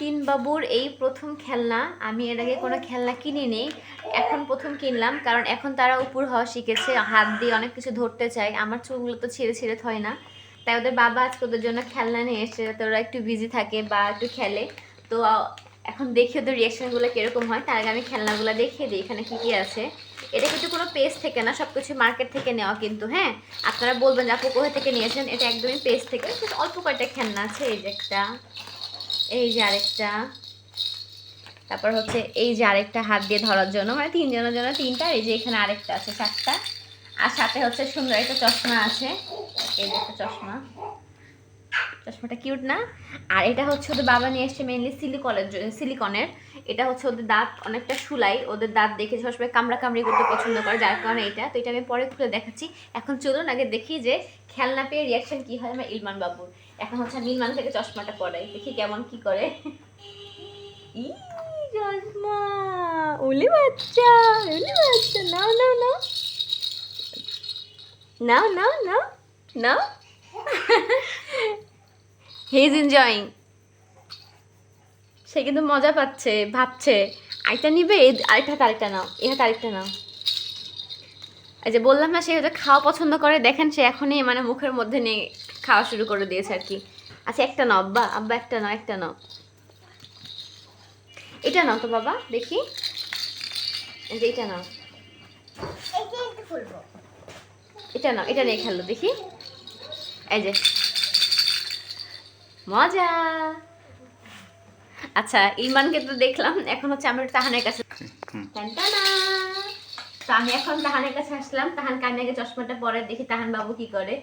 তিন বাবুর এই প্রথম খেলনা, আমি এর আগে কোনো খেলনা কিনিনি, এখন প্রথম কিনলাম, কারণ এখন তারা উপর হওয়া শিখেছে, হাত দিয়ে অনেক কিছু ধরতে চায়, আমার চুলগুলো তো ছিঁড়ে ছিঁড়ে হয় না। তাই ওদের বাবা আজকে ওদের জন্য খেলনা নিয়ে এসেছে, যাতে ওরা একটু বিজি থাকে বা একটু খেলে। তো, এখন দেখি ওদের রিয়াকশনগুলো কীরকম হয়, তার আগে আমি খেলনাগুলো দেখিয়ে দিই, এখানে কী কী আছে। এটা কিন্তু কোনো পেজ থেকে না সব কিছু মার্কেট থেকে নেওয়া কিন্তু হ্যাঁ? আপনারা বলবেন যে আপু কোথা থেকে নিয়েছেন, এটা একদমই পেজ থেকে অল্প কয়েকটা খেলনা আছে, এই যে একটা। এই যে আরেকটা। তারপর হচ্ছে এই যে আরেকটা হাত দিয়ে ধরার জন্য মানে তিনজনের জন্য তিনটা, এই যে এখানে আরেকটা আছে চারটা। আর সাথে হচ্ছে সুন্দর একটা চশমা আছে। এই যে একটা চশমা। চশমাটা কিউট না। আর এটা হচ্ছে ওদের বাবা নিয়ে এসছে মেইনলি সিলিকনের সিলিকনের এটা হচ্ছে ওদের দাঁত অনেকটা সুলাই, ওদের দাঁত দেখে সবসময় কামড়া কামড়ি করতে পছন্দ করে, যার কারণে এটা। তো এটা আমি পরে খুলে দেখাচ্ছি। এখন চলুন আগে দেখি যে খেলনা পেয়ে রিয়াকশন কী হয় আমার ইলমান বাবুর। এখন হচ্ছে আমি ইলমান থেকে চশমাটা পরাই, দেখি কেমন কি করে। ই, চশমা ওলি বাচ্চা ওলি বাচ্চা, নাও নাও নাও। নাও নাও নাও নাও। হি ইজ এনজয়িং সে কিন্তু মজা পাচ্ছে ভাবছে আরেকটা নিবে এই- আরেকটা আরেকটা নাও এ হাতে আরেকটা নাও। এই যে বললাম না সে হয়তো খাওয়া পছন্দ করে দেখেন সে এখনই মানে মুখের মধ্যে নিয়ে খাওয়া শুরু করে দিয়েছে আর কি। আচ্ছা একটা নাও আব্বা আব্বা একটা নাও একটা নাও। এটা নাও তো বাবা দেখি। যে এটা নাও। এটা নাও এটা নিয়ে খেলো দেখি। এই যে মজা। আচ্ছা ইলমানকে তো দেখলাম এখন হচ্ছে আমরা তাহানের কাছে তো আমি এখন তাহানের কাছে আসলাম। তাহান কানে আগে চশমাটা পরে দেখি তাহান বাবু কি করে।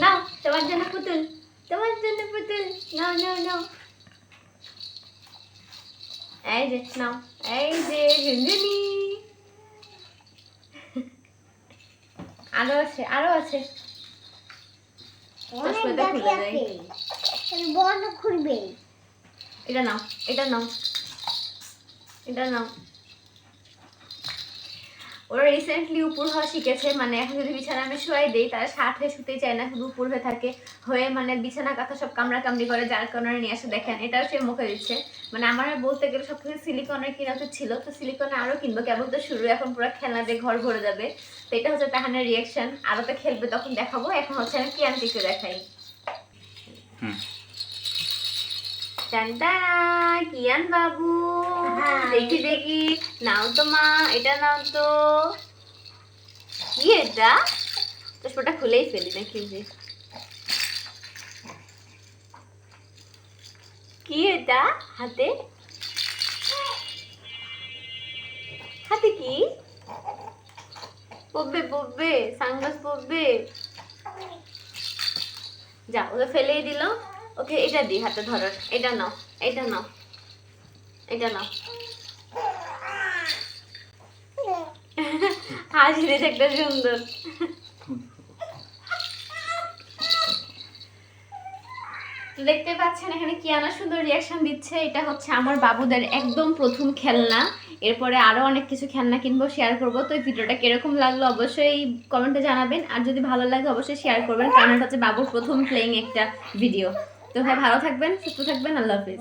নাও তোমার জন্য পুতুল তোমার জন্য পুতুল। নাও নাও নাও। এই যে নাও। এই যে ঝুনঝুনি আরও আছে আরও আছে। চশমাটা খুলে দেয় বন্ধ খুলবে। এটা নাও এটা নাও। এটা নাও। ওরা রিসেন্টলি উপর হওয়া শিখেছে মানে এখন যদি বিছানা আমি শোয়াই দিই তারা হয়ে শুতেই চায় না শুধু উপর হয়ে থাকে। হয়ে মানে বিছানা কাঁথা সব কামড়া কামড়ি করে যার কারণে নিয়ে আসে। দেখেন এটাও সে মুখে দিচ্ছে। মানে আমার বলতে গেলে সব কিছু সিলিকনের কিনা তো ছিল তো সিলিকনে আরও কিনবো। কেবল তো শুরু এখন পুরো খেলনা দিয়ে ঘর ভরে যাবে। তো এটা হচ্ছে তাহানের রিয়াকশন আরও তো খেলবে তখন দেখাবো। এখন হচ্ছে আমি কি আনতে দেখাই কিয়ান বাবু। দেখি দেখি। নাও তো মা এটা নাও তো। কি এটা? চশমাটা খুলেই ফেলি নাকি যে। কি এটা? হাতে? হাতে কি? পড়বে পড়বে সানগ্লাস পড়বে। যা ওকে ফেলেই দিল ওকে এটা দি হাতে ধরার। এটা নাও এটা নাও। এটা নাও। হাসি দিতে একটা সুন্দর। দেখতে পাচ্ছেন এখানে কিয়ানা সুন্দর রিয়াকশন দিচ্ছে। এটা হচ্ছে আমার বাবুদের একদম প্রথম খেলনা। এরপরে আরও অনেক কিছু খেলনা কিনবো শেয়ার করব। তো এই ভিডিওটা কীরকম লাগল অবশ্যই কমেন্টে জানাবেন। আর যদি ভালো লাগে অবশ্যই শেয়ার করবেন, কারণ এটা হচ্ছে বাবুর প্রথম প্লেইং একটা ভিডিও তো ভাই ভালো থাকবেন, সুস্থ থাকবেন, আল্লাহ হাফিজ।